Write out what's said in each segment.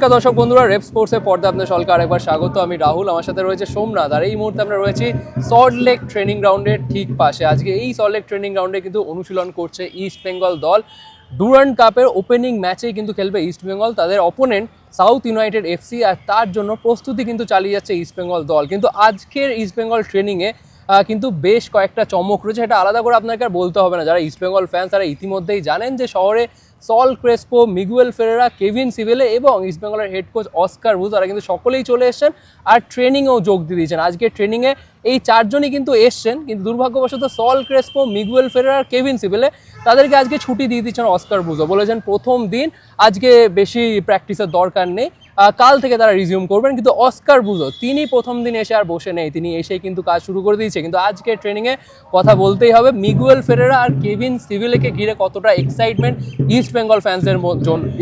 নমস্কার দর্শক বন্ধুরা, রেপ স্পোর্টসের পর্দা আপনার সকলকে আরেকবার স্বাগত। আমি রাহুল, আমার সাথে রয়েছে সোমনাথ আর এই মুহূর্তে আমরা রয়েছি সল্ট লেক ট্রেনিং গ্রাউন্ডের ঠিক পাশে। আজকে এই সল্ট লেক ট্রেনিং গ্রাউন্ডে কিন্তু অনুশীলন করছে ইস্ট বেঙ্গল দল। ডুরান্ড কাপের ওপেনিং ম্যাচেই কিন্তু খেলবে ইস্ট বেঙ্গল তাদের অপোনেন্ট সাউথ ইউনাইটেড এফসি আর তার জন্য প্রস্তুতি কিন্তু চালিয়ে যাচ্ছে ইস্ট বেঙ্গল দল। কিন্তু আজকের ইস্ট বেঙ্গল ট্রেনিংয়ে কিন্তু বেশ কয়েকটা চমক রয়েছে এটা আলাদা করে আপনাকে আর বলতে হবে না। যারা ইস্ট বেঙ্গল ফ্যান্স তারা ইতিমধ্যেই জানেন যে শহরে Saul Crespo, Miguel Ferreira, Kevin Sibille এবং ইস্টবেঙ্গলের হেড কোচ অস্কার বুজারা কিন্তু সকলেই চলে এসছেন আর ট্রেনিংয়েও যোগ দিয়ে দিয়েছেন। আজকে ট্রেনিংয়ে এই চারজনই কিন্তু এসছেন, কিন্তু দুর্ভাগ্যবশত সল ক্রেসপো, মিগুয়েল ফেরেরা আর কেভিন সিভেলে তাদেরকে আজকে ছুটি দিয়ে দিচ্ছেন অস্কার বুজো বলেছেন প্রথম দিন আজকে বেশি প্র্যাকটিসের দরকার নেই। কাল থেকে তারা রিজিউম করবেন, কিন্তু অস্কার বুজো, তিনি প্রথম দিন এসে আর বসে নেই। তিনি এসেই কিন্তু কাজ শুরু করে দিয়েছে। কিন্তু আজকে ট্রেনিংয়ে কথা বলতেই হবে, মিগুয়েল ফেরেরা আর কেভিন সিভিলেকে ঘিরে কতটা এক্সাইটমেন্ট ইস্ট বেঙ্গল ফ্যান্সদের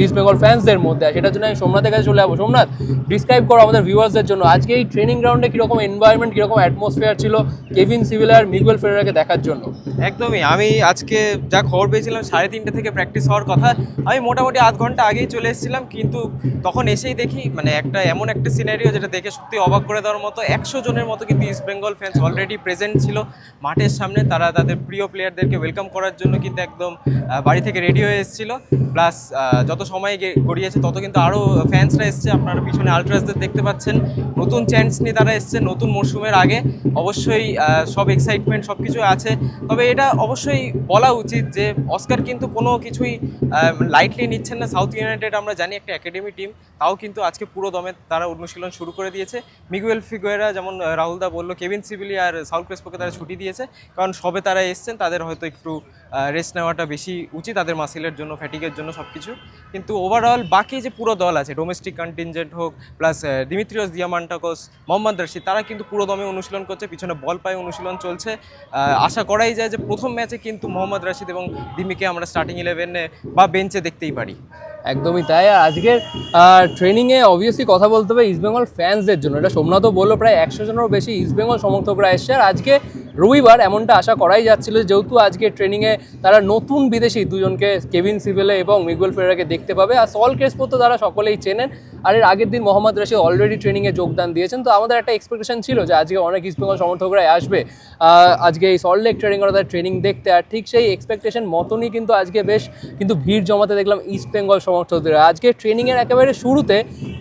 ইস্ট বেঙ্গল ফ্যান্সদের মধ্যে সেটার জন্য আমি সোমনাথের কাছে চলে যাব। সোমনাথ ডিসক্রাইব করো আমাদের ভিউয়ার্সদের জন্য। আজকে এই ট্রেনিং গ্রাউন্ডে কীরকম এনভায়রনমেন্ট কীরকম অ্যাটমসফিয়ার ছিল কেভিন সিভিল আর মিগুয়েল ফেরেরাকে দেখার জন্য? একদমই। আমি আজকে যা খবর পেয়েছিলাম, সাড়ে তিনটে থেকে প্র্যাকটিস হওয়ার কথা, আমি মোটামুটি আধ ঘণ্টা আগেই চলে এসেছিলাম, কিন্তু তখন এসেই দেখি মানে একটা এমন একটা সিনারিও যেটা দেখে সত্যি অবাক করে দেওয়ার মতো একশো জনের মতো কিন্তু East Bengal fans already present ছিল। মাঠের সামনে তারা তাদের প্রিয় প্লেয়ারদেরকে ওয়েলকাম করার জন্য কিন্তু একদম বাড়ি থেকে রেডি হয়ে এসেছিল। প্লাস যত সময় গড়িয়েছে, তত কিন্তু আরও ফ্যান্সরা এসছে। আপনারা পিছনে আলট্রাসদের দেখতে পাচ্ছেন। নতুন চ্যান্স নিয়ে তারা এসছে, নতুন মরশুমের আগে। অবশ্যই সব এক্সাইটমেন্ট সব কিছু আছে। তবে এটা অবশ্যই বলা উচিত যে অস্কার কিন্তু কোনো কিছুই লাইটলি নিচ্ছেন না। সাউথ ইউনাইটেড আমরা জানি একটা একাডেমি টিম তাও কিন্তু আজকে পুরো দমে তারা অনুশীলন শুরু করে দিয়েছে। মিগুয়েল ফিগুয়েরা যেমন রাহুল দা বলল, কেভিন সিবিলি আর সাউথ ক্রেসপোকে তারা ছুটি দিয়েছে। কারণ সবে তারা এসছেন, তাদের হয়তো একটু রেস্ট নেওয়াটা বেশি উচিত তাদের মাসিলের জন্য ফ্যাটিকের জন্য সব কিছু কিন্তু ওভারঅল বাকি যে পুরো দল আছে ডোমেস্টিক কন্টিনজেন্ট হোক plus Dimitrios Diamantakos Mohammad Rashid তারা কিন্তু পুরো দমে অনুশীলন করছে, পিছনে বল পায়ে অনুশীলন চলছে। আশা করাই যায় যে প্রথম ম্যাচে কিন্তু মোহাম্মদ রশিদ এবং দিমিকে আমরা স্টার্টিং ইলেভেনে বা বেঞ্চে দেখতেই পারি। একদমই তাই, আর আজকের ট্রেনিংয়ে অবভিয়াসলি কথা বলতে হবে ইস্টবেঙ্গল ফ্যান্সদের জন্য। এটা সোমনাথও বলল, প্রায় একশো জনেরও বেশি ইস্টবেঙ্গল সমর্থকরা এসছে। আর আজকে রবিবার এমনটা আশা করাই যাচ্ছিল, যেহেতু আজকে ট্রেনিংয়ে তারা নতুন বিদেশি দুজনকে কেভিন সিভেলে এবং মিগুয়েল ফেরাকে দেখতে পাবে। আর সল ক্রেসপো তো তারা সকলেই চেনেন। আর এর আগের দিন মোহাম্মদ রাশি অলরেডি ট্রেনিংয়ে যোগদান দিয়েছেন। তো আমাদের একটা এক্সপেকটেশন ছিল যে আজকে অনেক ইস্টবেঙ্গল সমর্থকরাই আসবে। আজকে এই সল্ট লেক ট্রেনিং তাদের ট্রেনিং দেখতে। আর ঠিক সেই এক্সপেকটেশন মতনই কিন্তু আজকে বেশ কিন্তু ভিড় জমাতে দেখলাম ইস্ট বেঙ্গল সমর্থকদের। আজকে ট্রেনিংয়ের একেবারে শুরুতে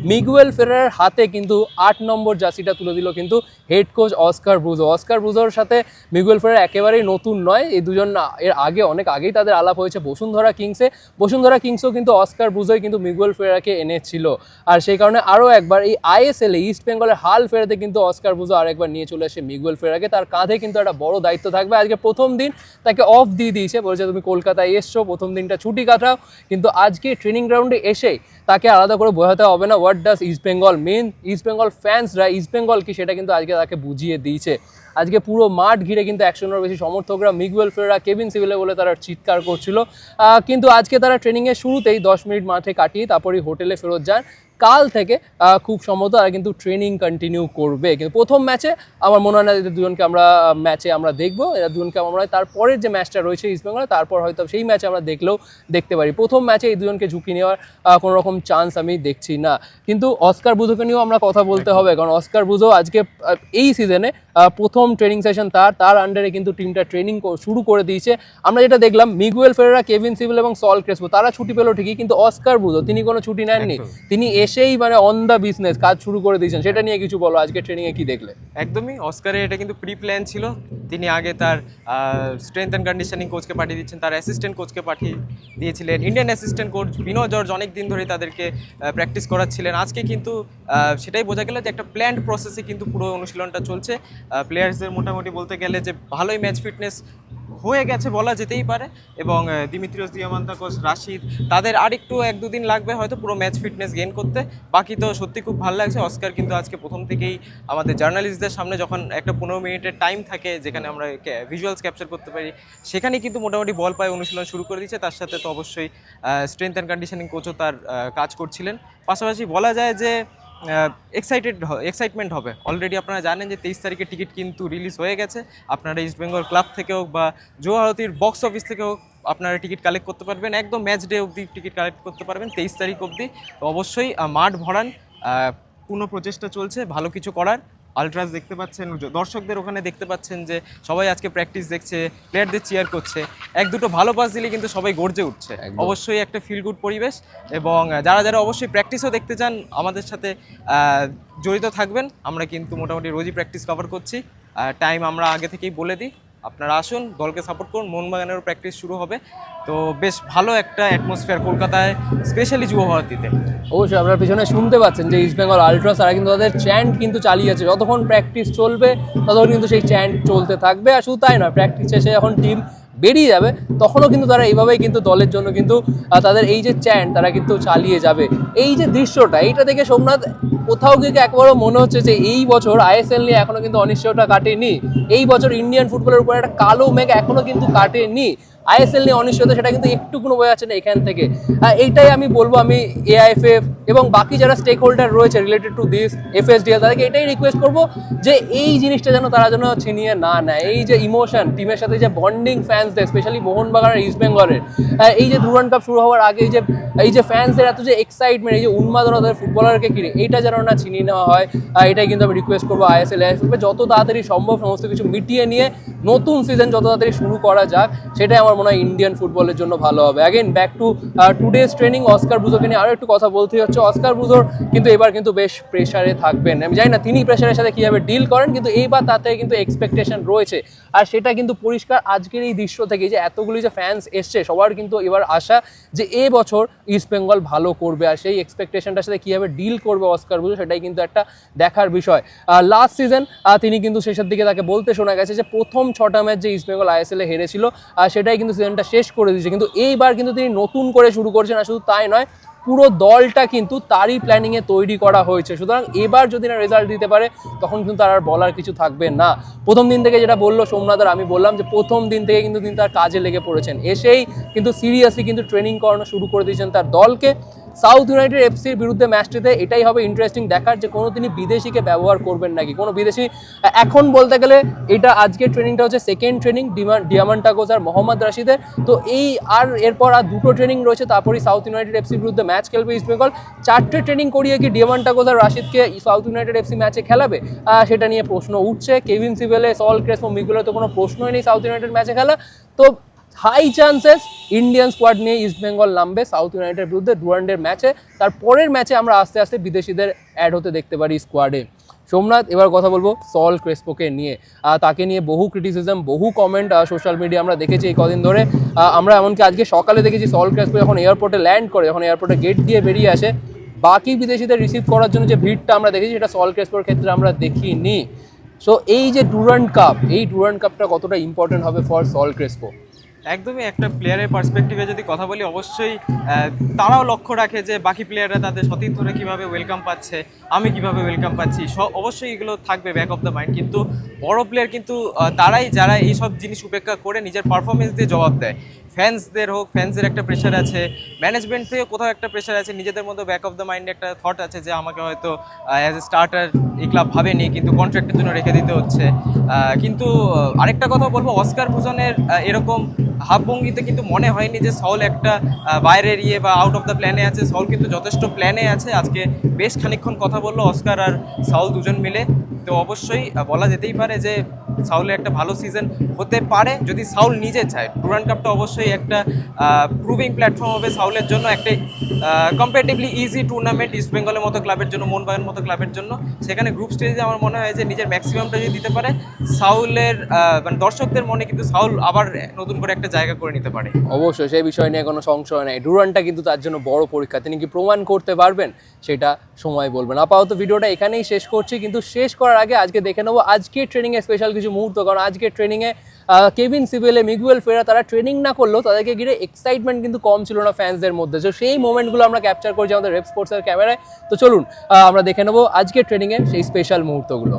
মিগুয়েল ফেরার হাতে কিন্তু আট নম্বর জার্সিটা তুলে দিল কিন্তু head coach Oscar Bruzon. Oscar ব্রুজোর সাথে মিগুয়েল ফেরার একেবারেই নতুন নয়। এই দুজন এর আগে, অনেক আগেই তাদের আলাপ হয়েছে বসুন্ধরা কিংসে। বসুন্ধরা কিংসও কিন্তু অস্কার ব্রুজোই কিন্তু মিগুয়েল ফেরাকে এনেছিল। আর সেই কারণে আরও একবার এই আইএসএল ইস্ট বেঙ্গলের হাল ফেরাতে কিন্তু অস্কার ব্রুজো আরেকবার নিয়ে চলে আসে মিগুয়েল ফেরাকে তার কাঁধে কিন্তু একটা বড় দায়িত্ব থাকবে। আজকে প্রথম দিন তাকে অফ দিয়ে দিয়েছে। বলেছে, তুমি কলকাতায় এসছো, প্রথম দিনটা ছুটি কাটাও। কিন্তু আজকে ট্রেনিং গ্রাউন্ডে এসেই তাকে আলাদা করে বোঝাতে হবে না। What does East Bengal mean East Bengal ফ্যান্সরা east Bengal কি সেটা কিন্তু আজকে তাকে বুঝিয়ে দিয়েছে। আজকে পুরো মাঠ ঘিরে কিন্তু একশোনেরও বেশি সমর্থকরা মিগুয়েল ফেরা কেবিন সিভিলে বলে তারা চিৎকার করছিল। কিন্তু আজকে তারা ট্রেনিংয়ের শুরুতেই দশ মিনিট মাঠে কাটিয়ে তারপরেই হোটেলে ফেরত যান। কাল থেকে খুব সম্ভবত তারা কিন্তু ট্রেনিং কন্টিনিউ করবে। কিন্তু প্রথম ম্যাচে আমার মনে হয় না এদের দুজনকে আমরা ম্যাচে আমরা দেখব। এরা দুজনকে আমরা তারপরের যে ম্যাচটা রয়েছে ইস্টবেঙ্গলে তারপর হয়তো সেই ম্যাচে আমরা দেখলেও দেখতে পারি। প্রথম ম্যাচে এই দুজনকে ঝুঁকি নেওয়ার কোনো রকম চান্স আমি দেখছি না। কিন্তু অস্কার বুঝোকে নিয়েও আমরা কথা বলতে হবে কারণ অস্কার বুঝো আজকে এই সিজনে প্রথম ট্রেনিং সেশন তার তার আন্ডারে কিন্তু টিমটা ট্রেনিং শুরু করে দিয়েছে। আমরা যেটা দেখলাম মিগুয়েল ফেরেরা কেভিন সিভিল এবং সল ক্রেসপো তারা ছুটি পেল ঠিকই কিন্তু অস্কার বুঝো তিনি কোনো ছুটি নেননি। তিনি এসেই মানে অন দ্য বিজনেস কাজ শুরু করে দিয়েছেন। সেটা নিয়ে কিছু বলো, আজকে ট্রেনিংয়ে কি দেখলে? একদমই অস্কারে এটা কিন্তু প্রি প্ল্যান ছিল। তিনি আগে তার স্ট্রেংথ অ্যান্ড কন্ডিশনিং কোচকে পাঠিয়ে দিচ্ছেন, তার অ্যাসিস্ট্যান্ট কোচকে পাঠিয়ে দিয়েছিলেন। Indian assistant coach Vinod George অনেক দিন ধরে তাদেরকে প্র্যাকটিস করাচ্ছিলেন। আজকে কিন্তু সেটাই বোঝা গেল যে একটা প্ল্যান্ড প্রসেসে কিন্তু পুরো অনুশীলনটা চলছে। প্লেয়ার্সদের মোটামুটি বলতে গেলে যে ভালোই ম্যাচ ফিটনেস হয়ে গেছে বলা যেতেই পারে এবং দিমিত্রিয়স দিয়ামান্তাকোস, রাশিদ, তাদের আরেকটু এক দুদিন লাগবে হয়তো পুরো ম্যাচ ফিটনেস গেইন করতে। বাকি তো সত্যি খুব ভালো লাগছে। অস্কার কিন্তু আজকে প্রথম থেকেই আমাদের জার্নালিস্টদের সামনে যখন একটা পনেরো মিনিটের টাইম থাকে যেখানে আমরা ভিজুয়ালস ক্যাপচার করতে পারি সেখানে কিন্তু মোটামুটি বল পায়ে অনুশীলন শুরু করে দিচ্ছে তার সাথে তো অবশ্যই স্ট্রেংথ অ্যান্ড কন্ডিশনিং কোচও তার কাজ করছিলেন। পাশাপাশি বলা যায় যে এক্সাইটেড এক্সাইটমেন্ট হবে। অলরেডি আপনারা জানেন যে তেইশ তারিখে টিকিট কিন্তু রিলিজ হয়ে গেছে। আপনারা ইস্ট বেঙ্গল ক্লাব থেকে হোক বা জোয়ারতির বক্স অফিস থেকে হোক, আপনারা টিকিট কালেক্ট করতে পারবেন। একদম ম্যাচ ডে অবধি টিকিট কালেক্ট করতে পারবেন তেইশ তারিখ অবধি। অবশ্যই মাঠ ভরান। পূর্ণ প্রচেষ্টা চলছে, ভালো কিছু করার। আলট্রাস দেখতে পাচ্ছেন দর্শকদের ওখানে দেখতে পাচ্ছেন যে সবাই আজকে প্র্যাকটিস দেখছে প্লেয়ারদের চেয়ার করছে। এক দুটো ভালো পাস দিলে কিন্তু সবাই গর্জে উঠছে। অবশ্যই একটা ফিল গুড পরিবেশ এবং যারা যারা অবশ্যই প্র্যাকটিসও দেখতে চান আমাদের সাথে জড়িত থাকবেন। আমরা কিন্তু মোটামুটি রোজই প্র্যাকটিস কভার করছি। টাইম আমরা আগে থেকেই বলে দিই। আপনারা আসুন, দলকে সাপোর্ট করুন, মোহনবাগানেরও প্র্যাকটিস শুরু হবে। তো বেশ ভালো একটা অ্যাটমসফিয়ার কলকাতায় স্পেশালি যুব ভারতীতে। অবশ্যই, আপনারা পিছনে শুনতে পাচ্ছেন যে ইস্ট বেঙ্গল আলট্রাস তারা কিন্তু তাদের চ্যান্ট কিন্তু চালিয়ে আছে যতক্ষণ প্র্যাকটিস চলবে, ততক্ষণ কিন্তু সেই চ্যান্ট চলতে থাকবে। আর শুধু তাই নয় প্র্যাকটিস শেষে যখন টিম বেরিয়ে যাবে, তখনও কিন্তু তারা এইভাবেই কিন্তু দলের জন্য কিন্তু তাদের এই যে চ্যান্ট তারা কিন্তু চালিয়ে যাবে। এই যে দৃশ্যটা, এইটা দেখে সোমনাথ কোথাও গিয়ে একবারও মনে হচ্ছে যে এই বছর আইএসএল নিয়ে এখনও কিন্তু অনিশ্চয়তা কাটেনি। এই বছর ইন্ডিয়ান ফুটবলের উপরে একটা কালো মেঘ এখনও কিন্তু কাটেনি। আইএসএল নিয়ে অনিশ্চয়তা, সেটা কিন্তু একটুকুনো বোঝা যাচ্ছে না এখান থেকে। এইটাই আমি বলব, আমি এআইএফএফ এবং বাকি যারা স্টেক হোল্ডার রয়েছে রিলেটেড টু দিস এফএসডিএল তাদেরকে এটাই রিকোয়েস্ট করব যে এই জিনিসটা যেন তারা যেন ছিনিয়ে না নেয়। এই যে ইমোশন টিমের সাথে যে বন্ডিং ফ্যান্সদের স্পেশালি মোহনবাগান আর ইস্ট বেঙ্গলের এই যে ডুরান কাপ শুরু হওয়ার আগে এই যে এই যে ফ্যান্সদের এত যে এক্সাইটমেন্ট এই যে উন্মাদনা তাদের ফুটবলারকে কিনে এইটা যেন না ছিনিয়ে নেওয়া হয় এটাই কিন্তু আমি রিকোয়েস্ট করব আইএসএল আইএফএফ যত তাড়াতাড়ি সম্ভব সমস্ত কিছু মিটিয়ে নিয়ে নতুন সিজন যত তাড়াতাড়ি শুরু করা যাক, সেটাই আমার মনে হয় ইন্ডিয়ান ফুটবলের জন্য ভালো হবে। Again back to today's training Oscar বুজোকে নিয়ে আরও একটু কথা বলতে হচ্ছে। অস্কার বুজোর কিন্তু এবার কিন্তু বেশ প্রেশারে থাকবেন। আমি জানি না তিনি প্রেশারের সাথে কীভাবে ডিল করেন, কিন্তু এইবার তাতে কিন্তু এক্সপেকটেশন রয়েছে। আর সেটা কিন্তু পরিষ্কার আজকের এই দৃশ্য থেকে যে এতগুলি যে ফ্যান্স এসছে, সবার কিন্তু এবার আশা যে এ বছর ইস্ট বেঙ্গল ভালো করবে। আর সেই এক্সপেকটেশনটার সাথে কীভাবে ডিল করবে অস্কার বুজো সেটাই কিন্তু একটা দেখার বিষয়। লাস্ট সিজন তিনি কিন্তু শেষের দিকে তাকে বলতে শোনা গেছে যে প্রথম ছটা ম্যাচ যে ইস্ট বেঙ্গল আইএসএল হেরেছিল সেটাই কিন্তু সিজনটা শেষ করে দিয়েছে। কিন্তু এইবার কিন্তু তিনি নতুন করে শুরু করছেন, আর শুধু তাই নয়, পুরো দলটা কিন্তু তারই প্ল্যানিংয়ে তৈরি করা হয়েছে। সুতরাং এবার যদি না রেজাল্ট দিতে পারে, তখন কিন্তু তার আর বলার কিছু থাকবে না। প্রথম দিন থেকে যেটা বলল সোমনাথ আর আমি বললাম যে, প্রথম দিন থেকে কিন্তু তিনি তার কাজে লেগে পড়েছেন। এসেই কিন্তু সিরিয়াসলি কিন্তু ট্রেনিং করানো শুরু করে দিয়েছেন তার দলকে। সাউথ ইউনাইটেড এফসির বিরুদ্ধে ম্যাচটিতে এটাই হবে ইন্টারেস্টিং দেখার যে কোনো তিনি বিদেশিকে ব্যবহার করবেন নাকি। কোনো বিদেশি, এখন বলতে গেলে এটা আজকের ট্রেনিংটা হচ্ছে সেকেন্ড ট্রেনিং ডিয়ামান টাকোজ আর মোহাম্মদ রাশিদের। তো এই আর এরপর আর দুটো ট্রেনিং রয়েছে, তারপরেই সাউথ ইউনাইটেড এফসির বিরুদ্ধে ম্যাচ খেলবে ইস্ট বেঙ্গল। চারটে ট্রেনিং করিয়ে কি ডিয়ামান টাকোজ আর রাশিদকে সাউথ ইউনাইটেড এফসি ম্যাচে খেলাবে? সেটা নিয়ে প্রশ্ন উঠছে। কেভিন সিভেলে সল ক্রেসমো মিগুলো তো কোনো প্রশ্নই নেই সাউথ ইউনাইটেড ম্যাচে খেলা। তো হাই চান্সেস ইন্ডিয়ান স্কোয়াড নিয়ে ইস্ট বেঙ্গল নামবে সাউথ ইউনাইটেডের বিরুদ্ধে ডুরান্ডের ম্যাচে। তার পরের ম্যাচে আমরা আস্তে আস্তে বিদেশিদের অ্যাড হতে দেখতে পারি স্কোয়াডে সোমনাথ, এবার কথা বলব সল ক্রেসপোকে নিয়ে। তাকে নিয়ে বহু ক্রিটিসিজম বহু কমেন্ট সোশ্যাল মিডিয়া আমরা দেখেছি এই কদিন ধরে। আমরা এমনকি আজকে সকালে দেখেছি সল ক্রেসপো যখন এয়ারপোর্টে ল্যান্ড করে, যখন এয়ারপোর্টে গেট দিয়ে বেরিয়ে আসে, বাকি বিদেশিদের রিসিভ করার জন্য যে ভিড়টা আমরা দেখেছি, সেটা সল ক্রেসপোর ক্ষেত্রে আমরা দেখিনি। সো এই যে ডুরান্ড কাপ এই ডুরান্ড কাপটা কতটা ইম্পর্টেন্ট হবে ফর সল ক্রেসপো একদমই একটা প্লেয়ারের পার্সপেক্টিভে যদি কথা বলি, অবশ্যই তারাও লক্ষ্য রাখে যে বাকি প্লেয়াররা তাদের সতীর্থ ধরে কীভাবে ওয়েলকাম পাচ্ছে, আমি কীভাবে ওয়েলকাম পাচ্ছি, স- অবশ্যই এগুলো থাকবে ব্যাক অফ দ্য মাইন্ড কিন্তু বড়ো প্লেয়ার কিন্তু তারাই যারা এইসব জিনিস উপেক্ষা করে নিজের পারফরমেন্স দিয়ে জবাব দেয়। ফ্যান্সদের হোক ফ্যান্সের একটা প্রেশার আছে ম্যানেজমেন্ট থেকে কোথাও একটা প্রেশার আছে নিজেদের মধ্যে ব্যাক অফ দ্য মাইন্ডে একটা থট আছে যে আমাকে হয়তো অ্যাজ এ স্টার্টার এই ক্লাব ভাবেনি কিন্তু কন্ট্রাক্টের জন্য রেখে দিতে হচ্ছে। কিন্তু আরেকটা কথা বলব অস্কার আহ, এরকম ভাবভঙ্গিতে কিন্তু মনে হয়নি যে সল একটা বাইরের ইয়ে বা আউট অফ দ্য প্ল্যানে আছে। সল কিন্তু যথেষ্ট প্ল্যানে আছে। আজকে বেশ খানিকক্ষণ কথা বলল অস্কার আর সাউল দুজন মিলে। তো অবশ্যই বলা যেতেই পারে যে সাউলের একটা ভালো সিজন হতে পারে, যদি সাউল নিজে চায়। ডুরান কাপটা অবশ্যই একটা প্রুভিং প্ল্যাটফর্ম হবে সাউলের জন্য, একটা কম্পারেটিভলি ইজি টুর্নামেন্ট ইস্ট বেঙ্গলের মতো ক্লাবের জন্য মোহনবাগান মতো ক্লাবের জন্য। সেখানে গ্রুপ স্টেজে আমার মনে হয় যে নিজের ম্যাক্সিমামটা যদি দিতে পারে, সাউলের মানে দর্শকদের মনে কিন্তু সাউল আবার নতুন করে একটা জায়গা করে নিতে পারে। অবশ্যই, সেই বিষয় নিয়ে কোনো সংশয় নেই। ডুরানটা কিন্তু তার জন্য বড় পরীক্ষা। তিনি কি প্রমাণ করতে পারবেন? সেটা সময় বলবেন। আপাতত ভিডিওটা এখানেই শেষ করছি, কিন্তু শেষ করার আগে আজকে দেখে নেব আজকে ট্রেনিংয়ে স্পেশাল কিছু মুহূর্ত, কারণ আজকে ট্রেনিংয়ে কেভিন সিভেলে মিগুয়েল ফেরা তারা ট্রেনিং না করলেও তাদেরকে ঘিরে এক্সাইটমেন্ট কিন্তু কম ছিল না ফ্যান্সদের মধ্যে। তো সেই মোমেন্টগুলো আমরা ক্যাপচার করছি আমাদের রেপ স্পোর্টসের ক্যামেরায় তো চলুন আমরা দেখে নেব আজকের ট্রেনিংয়ের সেই স্পেশাল মুহূর্তগুলো।